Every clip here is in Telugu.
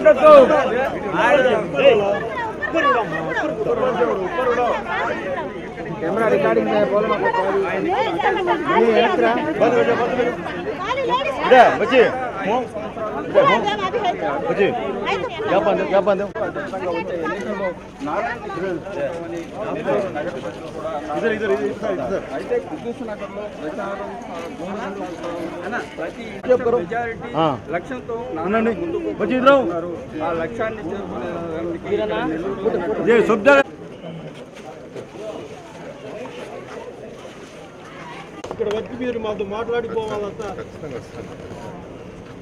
நடக்கட்டும் கேமரா ரெக்கார்டிங் போலமா போய் எடுத்துறா பத்து వ్యాపారం వ్యాపారం ఇద్దరు ఇద్దరు అయితే కుద్దూసు నగర్లో ఇక్కడ వచ్చి మీరు మాతో మాట్లాడిపోవాలంతా.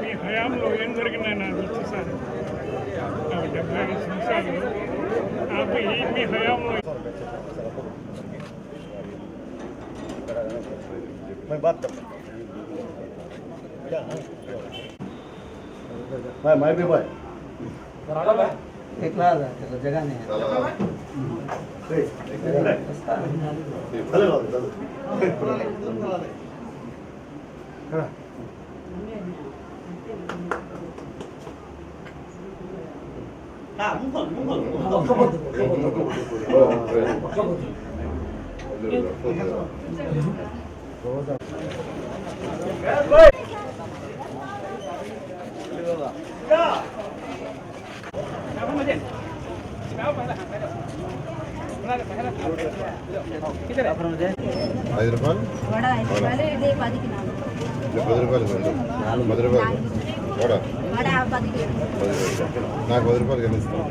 మీ హయాంలో ఏం జరిగిందని నాకు తెలుసు సార్ నాకు డెబ్బై ఐదు సంవత్సరాలు నాకు ఈ మీ హయాంలో मैं बात करता हूँ मैं मैं भी भाई जगह नहीं चले बाबू चलो ఐదు రూపాయలు వడ ఐదు రూపాయలు ఇది పదికి నాలుగు ఇది పది రూపాయలు రెండు పది రూపాయలు కూడా వడ పదికి పది రూపాయలు నాకు పది రూపాయలు కనిపిస్తాను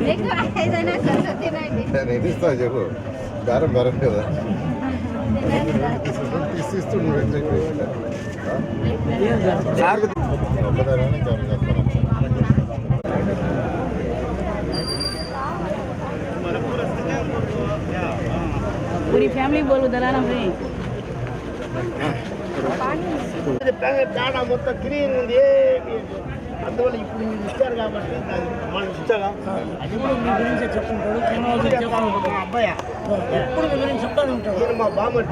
మీకు ఐదైనా కొంచెం తినండి నేను ఇది ఇస్తా చెప్పు బేరం బేరం కదా ఇస్తూ ఇస్తూ నువ్వు ఎంత అయిపోయింది ఒక్కదానా ఇంకెవరైనా చేస్తారా पूरी फैमिली बोलो दलाना भाई మొత్తం క్లీన్ ఉంది ఏమీ. అందువల్ల ఇప్పుడు మీరు ఇచ్చారు కాబట్టి దాన్ని మనం ఇచ్చాగా అది కూడా మీ గురించి చెప్పుకుంటాడు అబ్బాయి. ఎప్పుడు మీ గురించి చెప్తానే ఉంటాడు. మా వాడు.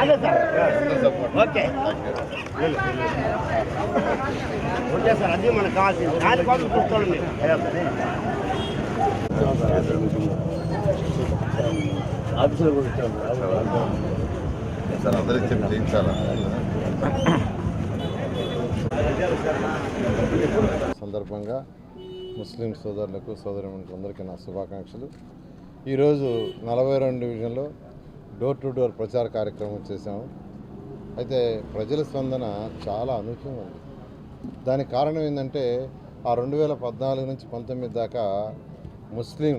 అదే సార్. ఓకే. ఓకే. సార్ అది మనకు కావాల్సింది దానికోసం కూర్చోండి మీరు సార్ అందరికి చెప్పి చేయించాలా సందర్భంగా ముస్లిం సోదరులకు సోదరులకు అందరికీ నా శుభాకాంక్షలు. ఈరోజు నలభై రెండు డివిజన్లో డోర్ టు డోర్ ప్రచార కార్యక్రమం చేశాము. అయితే ప్రజల స్పందన చాలా అనూహ్యంగా ఉంది. దానికి కారణం ఏంటంటే ఆ రెండు వేల పద్నాలుగు నుంచి పంతొమ్మిది దాకా ముస్లిం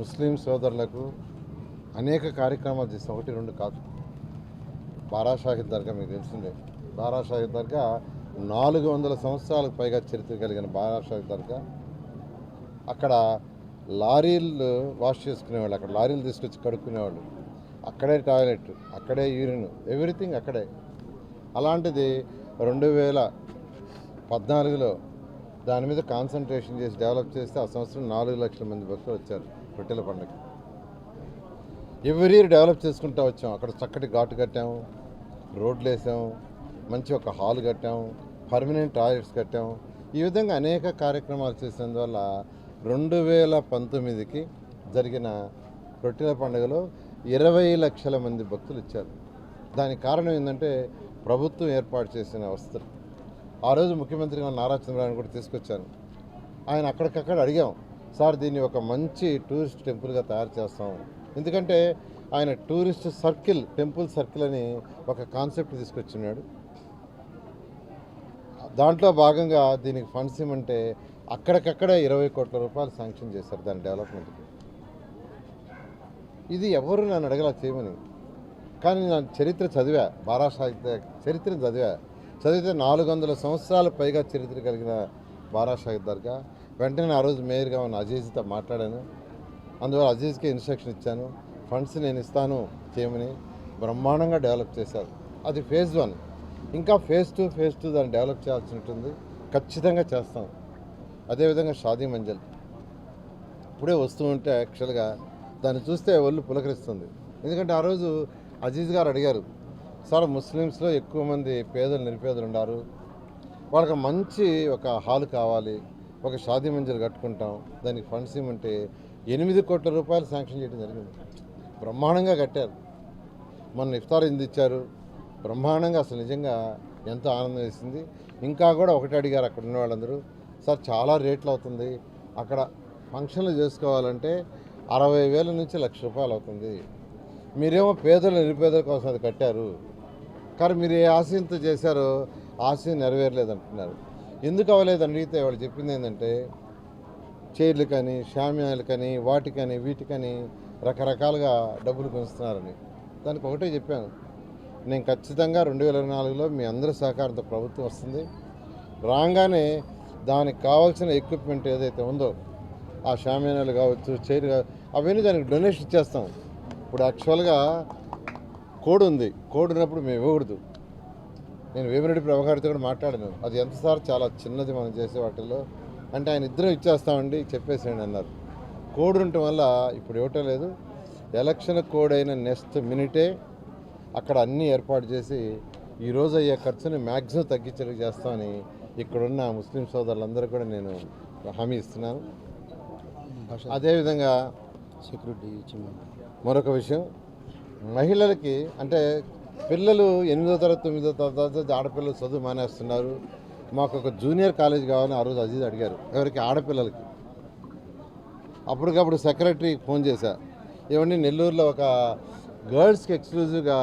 ముస్లిం సోదరులకు అనేక కార్యక్రమాలు చేస్తాం ఒకటి రెండు కాదు. బారాషాహిద్ దర్గా మీకు తెలిసిందే. బారాషాహిద్ దర్గా నాలుగు వందల సంవత్సరాలకు పైగా చరిత్ర కలిగిన బారా షాహిద్ దర్గా. అక్కడ లారీలు వాష్ చేసుకునేవాళ్ళు అక్కడ లారీలు తీసుకొచ్చి కడుక్కునేవాళ్ళు. అక్కడే టాయిలెట్ అక్కడే యూరిన్ ఎవ్రీథింగ్ అక్కడే. అలాంటిది రెండు వేల పద్నాలుగులో దాని మీద కాన్సన్ట్రేషన్ చేసి డెవలప్ చేస్తే ఆ సంవత్సరం నాలుగు లక్షల మంది భక్తులు వచ్చారు రొట్టెల పండుగ ఎవ్రీ ఇయర్ డెవలప్ చేసుకుంటూ వచ్చాం. అక్కడ చక్కటి ఘాటు కట్టాము. రోడ్లు వేసాం మంచి ఒక హాల్ కట్టాం పర్మనెంట్ టాయిలెట్స్ కట్టాం. ఈ విధంగా అనేక కార్యక్రమాలు చేసినందువల్ల రెండు వేల పంతొమ్మిదికి జరిగిన రొట్టెల పండుగలో ఇరవై లక్షల మంది భక్తులు ఇచ్చారు దానికి కారణం ఏంటంటే ప్రభుత్వం ఏర్పాటు చేసిన వసతులు ఆ రోజు ముఖ్యమంత్రి నారా చంద్రబాబు కూడా తీసుకొచ్చాను ఆయన అక్కడికక్కడ అడిగాం సార్ దీన్ని ఒక మంచి టూరిస్ట్ టెంపుల్గా తయారు చేస్తాం. ఎందుకంటే ఆయన టూరిస్ట్ సర్కిల్ టెంపుల్ సర్కిల్ అని ఒక కాన్సెప్ట్ తీసుకొచ్చినాడు. దాంట్లో భాగంగా దీనికి ఫండ్స్ ఇవ్వమంటే అక్కడికక్కడే ఇరవై కోట్ల రూపాయలు శాంక్షన్ చేశారు దాని డెవలప్మెంట్కి. ఇది ఎవరు నన్ను అడగలా చేయమని? కానీ నా చరిత్ర చదివా బారా సాహిత్య చరిత్ర చదివా. చదివితే నాలుగు వందల సంవత్సరాల పైగా చరిత్ర కలిగిన బారా షాహిద్ దర్గా. వెంటనే ఆ రోజు మేయర్గా ఉన్న అజీజ్తో మాట్లాడాను. అందువల్ల అజీజ్కి ఇన్స్ట్రక్షన్ ఇచ్చాను. ఫండ్స్ నేను ఇస్తాను చేయమని బ్రహ్మాండంగా డెవలప్ చేశారు. అది ఫేజ్ వన్. ఇంకా ఫేజ్ టూ ఫేజ్ టూ దాన్ని డెవలప్ చేయాల్సి ఉంటుంది ఖచ్చితంగా చేస్తాం. అదేవిధంగా షాదీ మంజల్. ఇప్పుడే వస్తూ ఉంటే యాక్చువల్గా దాన్ని చూస్తే ఒళ్ళు పులకరిస్తుంది. ఎందుకంటే ఆ రోజు అజీజ్ గారు అడిగారు సార్ ముస్లిమ్స్లో ఎక్కువ మంది పేదలు నిరుపేదలు ఉన్నారు వాళ్ళకి మంచి ఒక హాల్ కావాలి ఒక షాదీ మంజలు కట్టుకుంటాం. దానికి ఫండ్స్ ఇవ్వమంటే ఎనిమిది కోట్ల రూపాయలు శాంక్షన్ చేయడం జరిగింది. బ్రహ్మాండంగా కట్టారు. మొన్న ఇఫ్తార్ ఎందు ఇచ్చారు? బ్రహ్మాండంగా అసలు నిజంగా ఎంతో ఆనందం వేసింది. ఇంకా కూడా ఒకటి అడిగారు అక్కడ ఉన్న వాళ్ళందరూ సార్ చాలా రేట్లు అవుతుంది. అక్కడ ఫంక్షన్లు చేసుకోవాలంటే అరవై వేల నుంచి లక్ష రూపాయలు అవుతుంది. మీరేమో పేదలు నిరుపేదల కోసం అది కట్టారు. కానీ మీరు ఏ ఆశయంతో చేశారో ఆశయం నెరవేరలేదు అంటున్నారు ఎందుకు అవ్వలేదు? అడిగితే వాళ్ళు చెప్పింది ఏంటంటే చైర్లు కానీ షామ్యాలు కానీ వాటికని వీటికని రకరకాలుగా డబ్బులు పెంచుతున్నారని. దానికి ఒకటే చెప్పాను. నేను ఖచ్చితంగా రెండు వేల ఇరవై నాలుగులో మీ అందరి సహకారంతో ప్రభుత్వం వస్తుంది. రాగానే దానికి కావాల్సిన ఎక్విప్మెంట్ ఏదైతే ఉందో ఆ షామ్యానాలు కావచ్చు చైర్ కావచ్చు అవన్నీ దానికి డొనేషన్ ఇచ్చేస్తాం. ఇప్పుడు యాక్చువల్గా కోడ్ ఉంది. కోడ్ ఉన్నప్పుడు మేము ఇవ్వకూడదు. నేను వేమిరెడ్డి ప్రభాకర్తో కూడా మాట్లాడాను. అది ఎంత సార్ చాలా చిన్నది మనం చేసే వాటిల్లో. అంటే ఆయన ఇద్దరం ఇచ్చేస్తామండి చెప్పేసేయండి అన్నారు. కోడ్ ఉండటం వల్ల ఇప్పుడు ఇవ్వటం లేదు. ఎలక్షన్ కోడ్ అయిన నెక్స్ట్ మినిటే అక్కడ అన్నీ ఏర్పాటు చేసి ఈ రోజు అయ్యే ఖర్చుని మ్యాక్సిమం తగ్గించేలా చేస్తామని ఇక్కడున్న ముస్లిం సోదరులందరూ కూడా నేను హామీ ఇస్తున్నాను. అదేవిధంగా సెక్యూరిటీ మరొక విషయం. మహిళలకి అంటే పిల్లలు ఎనిమిదో తరగతి తొమ్మిదో తరగతి ఆడపిల్లలు చదువు మానేస్తున్నారు. మాకు ఒక జూనియర్ కాలేజ్ కావాలని ఆ రోజు అజీజ్ అడిగారు. ఎవరికి? ఆడపిల్లలకి. అప్పటికప్పుడు సెక్రటరీకి ఫోన్ చేశా. ఏమండి నెల్లూరులో ఒక గర్ల్స్కి ఎక్స్క్లూజివ్గా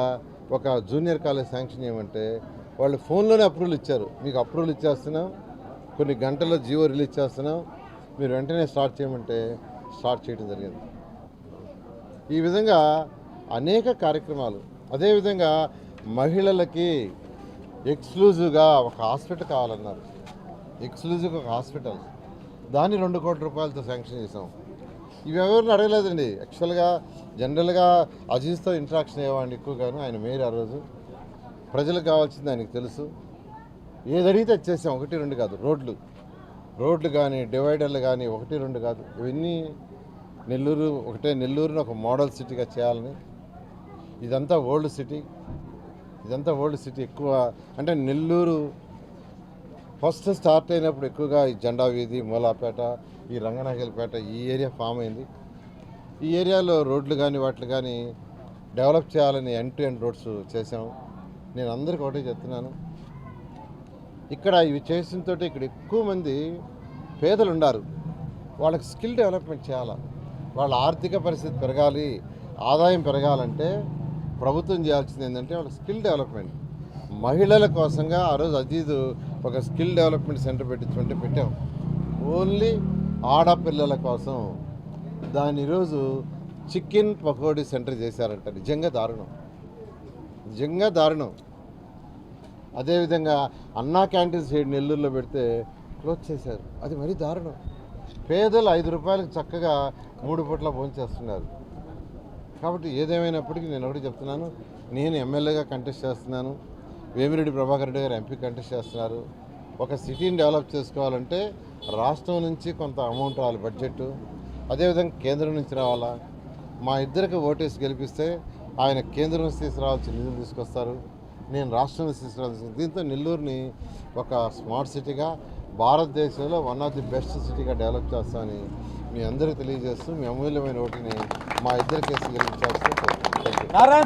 ఒక జూనియర్ కాలేజ్ శాంక్షన్ చేయమంటే వాళ్ళు ఫోన్లోనే అప్రూవల్ ఇచ్చారు. మీకు అప్రూవల్ ఇచ్చేస్తున్నాం. కొన్ని గంటల్లో జియో రిలీజ్ చేస్తున్నాం. మీరు వెంటనే స్టార్ట్ చేయమంటే స్టార్ట్ చేయడం జరిగింది. ఈ విధంగా అనేక కార్యక్రమాలు. అదేవిధంగా మహిళలకి ఎక్స్క్లూజివ్గా ఒక హాస్పిటల్ కావాలన్నారు. ఎక్స్క్లూజివ్గా ఒక హాస్పిటల్. దాన్ని రెండు కోట్ల రూపాయలతో శాంక్షన్ చేసాం ఇవి ఎవరిని అడగలేదండి యాక్చువల్గా జనరల్గా అజీజ్తో ఇంట్రాక్షన్ అయ్యేవాడిని ఎక్కువగాను. ఆయన మేయర్ ఆ రోజు. ప్రజలకు కావాల్సింది ఆయనకు తెలుసు. ఏది అడిగితే చేసాం. ఒకటి రెండు కాదు. రోడ్లు. రోడ్లు కానీ డివైడర్లు కానీ ఒకటి రెండు కాదు. ఇవన్నీ నెల్లూరు ఒకటే నెల్లూరుని ఒక మోడల్ సిటీగా చేయాలని. ఇదంతా ఓల్డ్ సిటీ ఇదంతా ఓల్డ్ సిటీ ఎక్కువ. అంటే నెల్లూరు ఫస్ట్ స్టార్ట్ అయినప్పుడు ఎక్కువగా ఈ జెండా వీధి మూలాపేట ఈ రంగనాయకలపేట ఈ ఏరియా ఫామ్ అయింది. ఈ ఏరియాలో రోడ్లు కానీ వాటిని కానీ డెవలప్ చేయాలని ఎండ్ టు ఎండ్ రోడ్స్ చేసాము నేను అందరికీ ఒకటే చెప్తున్నాను. ఇక్కడ ఇవి చేసిన తోటి ఇక్కడ ఎక్కువ మంది పేదలు ఉన్నారు వాళ్ళకి స్కిల్ డెవలప్మెంట్ చేయాలి? వాళ్ళ ఆర్థిక పరిస్థితి పెరగాలి ఆదాయం పెరగాలంటే ప్రభుత్వం చేయాల్సింది ఏంటంటే వాళ్ళ స్కిల్ డెవలప్మెంట్. మహిళల కోసంగా ఆ రోజు అజీజ్ ఒక స్కిల్ డెవలప్మెంట్ సెంటర్ పెట్టించుకుంటే పెట్టాం. ఓన్లీ ఆడపిల్లల కోసం దాని ఈరోజు చికెన్ పకోడీ సెంటర్ చేశారంట. నిజంగా దారుణం. నిజంగా దారుణం. అదేవిధంగా అన్నా క్యాంటీన్ సైడ్ నెల్లూరులో పెడితే క్లోజ్ చేశారు. అది మరీ దారుణం. పేదలు ఐదు రూపాయలకు చక్కగా మూడు పూట్ల భోంచేస్తున్నారు కాబట్టి ఏదేమైనప్పటికీ నేను ఒకటి చెప్తున్నాను. నేను ఎమ్మెల్యేగా కంటెస్ట్ చేస్తున్నాను. వేమిరెడ్డి ప్రభాకర్ రెడ్డి గారు ఎంపీ కంటెస్ట్ చేస్తున్నారు. ఒక సిటీని డెవలప్ చేసుకోవాలంటే రాష్ట్రం నుంచి కొంత అమౌంట్ రావాలి బడ్జెట్. అదేవిధంగా కేంద్రం నుంచి రావాలా? మా ఇద్దరికి ఓటేసి గెలిపిస్తే ఆయన కేంద్రం నుంచి తీసుకురావాల్సిన నిధులు తీసుకొస్తారు. నేను రాష్ట్రం నుంచి తీసుకురావాల్సిన దీంతో నెల్లూరుని ఒక స్మార్ట్ సిటీగా భారతదేశంలో వన్ ఆఫ్ ది బెస్ట్ సిటీగా డెవలప్ చేస్తామని మీ అందరికీ తెలియజేస్తూ మీ అమూల్యమైన ఓటుని మా ఇద్దరికేసి గెలిపించాల్సి